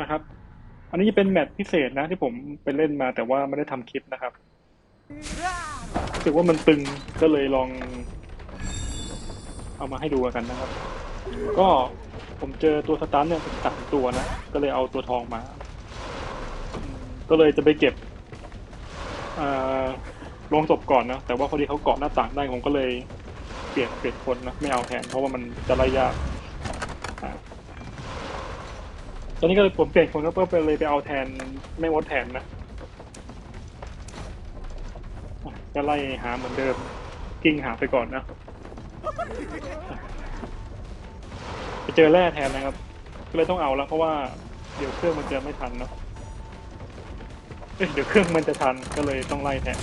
นะครับ อันนี้เป็นแมตช์พิเศษนะที่ผมไปเล่นมาแต่ว่าไม่ได้ทำคลิปนะครับรู้สึกว่ามันตึงก็เลยลอง เอามาให้ดูกันนะครับ ก็ผมเจอตัวสตันเนี่ยสามตัวนะ ก็เลยเอาตัวทองมา ก็เลยจะไปเก็บอ่าลงศพก่อนนะ แต่ว่าพอดีเขาเกาะหน้าต่างได้ผมก็เลยเปลี่ยนเปลี่ยนคนนะ ไม่เอาแทนเพราะว่ามันจะไล่ยาก ตอนนี้ก็เลยผมเปลี่ยนคนก็เพื่อไปเลยไปเอาแทนไม่มดแทนนะอะก็ไล่หาเหมือนเดิม กิ้งหาไปก่อนนะไปเจอแร่แทนนะครับ ก็เลยต้องเอาแล้วเพราะว่าเดี๋ยวเครื่องมันจะไม่ทันเนาะเอ้ยเดี๋ยวเครื่องมันจะทันก็เลยต้องไล่แทน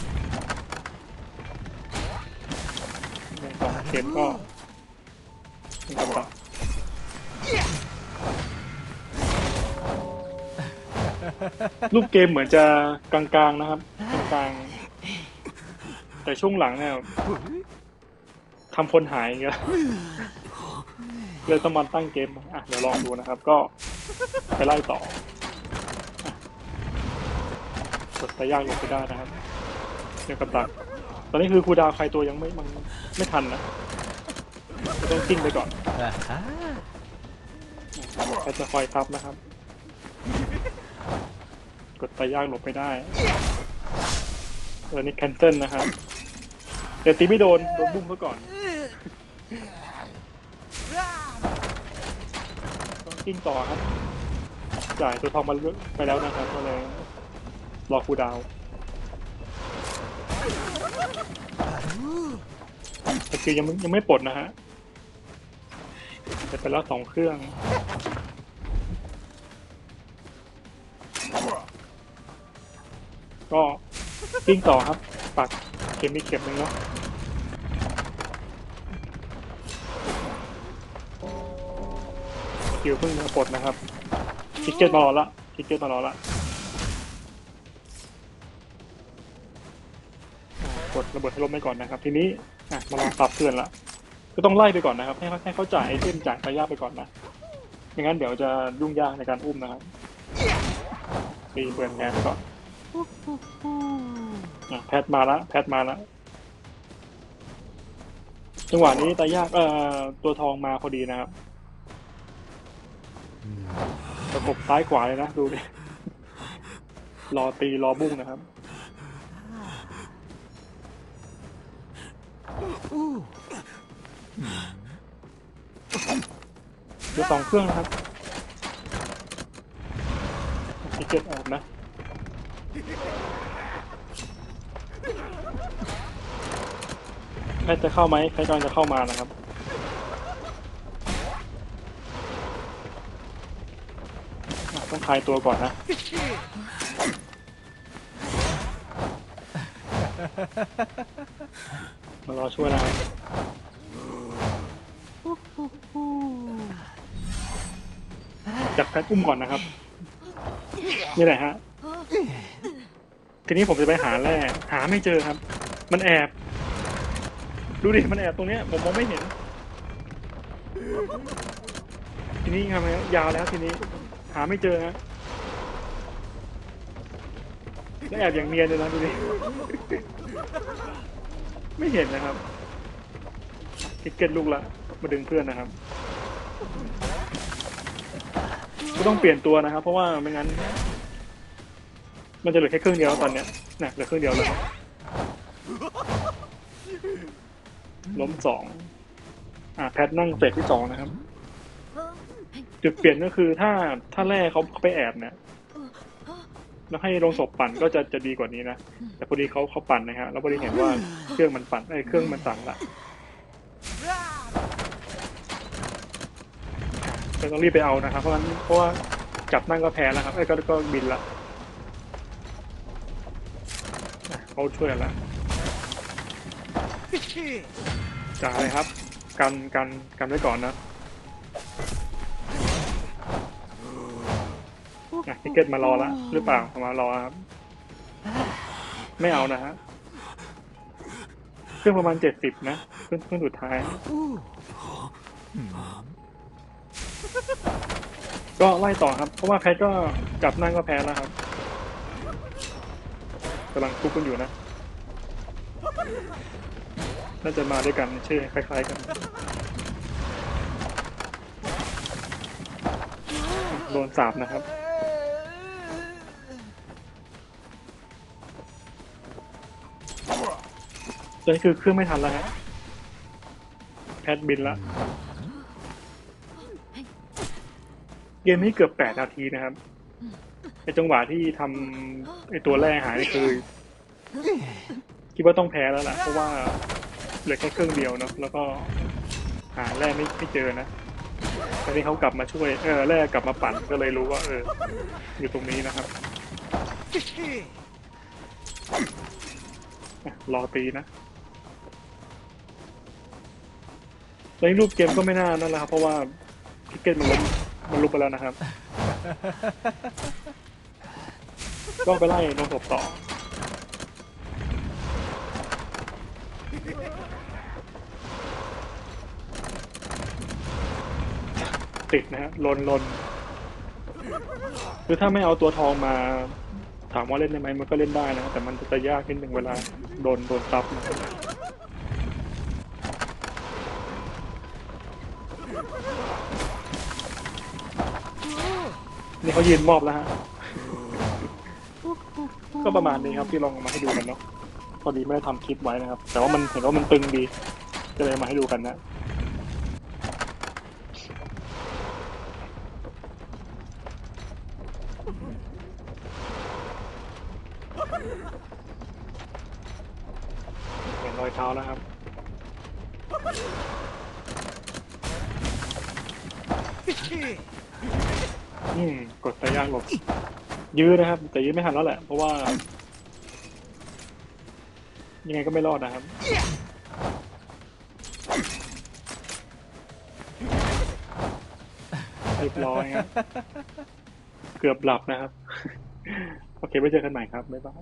เกมก็เป็นกำลั รูปเกมเหมือนจะกลางๆนะครับกลางๆแต่ช่วงหลังเนี่ยทำคนหายอย่างเงี้ยเลยต้องมาตั้งเกมอะเดี๋ยวลองดูนะครับ ก็ไปไล่ต่ออะกดไปยากลงไปได้นะครับเดี๋ยวกับดักตอนนี้คือครูดาวใครตัวยังไม่มันไม่ทันนะจะต้องกิ้งไปก่อนอ่าฮะใครจะคอยทับนะครับ กดไปยากหลบไปได้เออนี่แคนเซิลนะครับแต่ตีไม่โดน โดนบุ้มซะก่อนต้องกิ้งต่อครับ จ่ายตัวทองมาไปแล้วนะครับก็เลยรอคูดาวแต่คือยังยังไม่ปลดนะฮะแต่ไปแล้วสองเครื่อง ก็กิ้งต่อครับ ปักเข็มอีกเข็มหนึ่งเนาะคิวเพิ่งปลดนะครับทิกเก็ตมารอละทิกเก็ตมารอละอ่ากดระเบิดให้ล้มไปก่อนนะครับ ทีนี้อะมาลองปรับเพื่อนละก็ต้องไล่ไปก่อนนะครับ ให้เขาให้เขาจ่ายไอเทมจ่ายไปยากไปก่อนนะไม่งั้นเดี๋ยวจะยุ่งยากในการอุ้มนะครับตีเปิดงนไปก่อน อะแพทมาละแพทมาละจังหวะนี้ตายากเอ่อตัวทองมาพอดีนะครับประกบซ้ายขวาเลยนะดูดิรอตีรอบุ้งนะครับเดี๋ยวสองเครื่องนะครับทิเก็ตออกนะ ใครจะเข้าไหมใครกำลังจะเข้ามานะครับ ต้องคลายตัวก่อนนะ มารอช่วยนะครับจับแพทอุ้มก่อนนะครับ นี่แหละฮะ ทีนี้ผมจะไปหาแร่หาไม่เจอครับ มันแอบ ดูดิ มันแอบตรงเนี้ย ผมมองไม่เห็น ทีนี้ทำไงยาวแล้วทีนี้ หาไม่เจอฮะแล้วแอบอย่างเนียนเลยนะดูดิ ไม่เห็นนะครับทิกเก็ตลูกละ มาดึงเพื่อนนะครับก็ต้องเปลี่ยนตัวนะครับ เพราะว่าไม่งั้น มันจะเหลือแค่ครื่งเดียวตอนเนี้ยนะเหลือครื่งเดียวแล้วล้มสองอ่าแพทนั่งเฟสที่สองนะครับ จุดเปลี่ยนก็คือถ้าถ้าแร่เขาไปแอบเนี่ยแล้วให้ลงศพปั่นก็จะจะดีกว่านี้นะ แต่พอดีเขาเขาปั่นนะฮะแล้วพอดีเห็นว่าเครื่องมันปั่นไอ้เครื่องมันสั่นละจะต้องรีบไปเอานะครับเพราะงั้นเพราะว่าจับนั่งก็แพ้แล้วครับไอ้ก็ก็บินละอะ เขาช่วยกันละจ่ายเลยครับ กันกันกันไว้ก่อนนะอะทิเก็ตมารอละหรือเปล่ามารอครับ ไม่เอานะฮะเครื่องประมาณเจ็ดสิบนะเครื่องเครื่องสุดท้าย ก็ไล่ต่อครับ เพราะว่าแพทก็จับนั่งก็แพ้แล้วครับ กำลังคุกกันอยู่นะ น่าจะมาด้วยกันชื่อคล้ายๆกัน โดนสาบนะครับตอนนี้คือเครื่องไม่ทันแล้วฮะแพทบินละเกมนี้เกือบแปดนาทีนะครับ ในจังหวะที่ทำไอตัวแร่หายคือ คิดว่าต้องแพ้แล้วล่ะ เพราะว่าเหลือแค่เครื่องเดียวเนาะแล้วก็หาแร่ไม่ไม่เจอนะตอนนี้เขากลับมาช่วยเออแร่กลับมาปั่นก็เลยรู้ว่า เออ อยู่ตรงนี้นะครับรอตีนะตอนนี้รูปเกมก็ไม่น่านั่นแหละครับเพราะว่าพิกเก็ตมันล้มมันลุกไปแล้วนะครับ ก็ไปไล่นงศพต่อ ติดนะฮะลนลนคือถ้าไม่เอาตัวทองมา ถามว่าเล่นได้ไหมมันก็เล่นได้นะ แต่มันจะยากนิดหนึ่งเวลาโดนโดนซับนะครับนี่เขายืนมอบแล้วฮะ ก็ประมาณนี้ครับที่ลองมาให้ดูกันเนาะพอดีไม่ได้ทำคลิปไว้นะครับ แต่ว่ามันเห็นว่ามันตึงดีก็เลยมาให้ดูกันนะ เห็นรอยเท้าแล้วครับ อืมกดตะย่างหลบ ยื้อนะครับ แต่ยื้อไม่ทันแล้วแหละ เพราะว่า ยังไงก็ไม่รอดนะครับ เรียบร้อยครับ เกือบหลับนะครับ โอเคไว้เจอกันใหม่ครับ บ๊ายบาย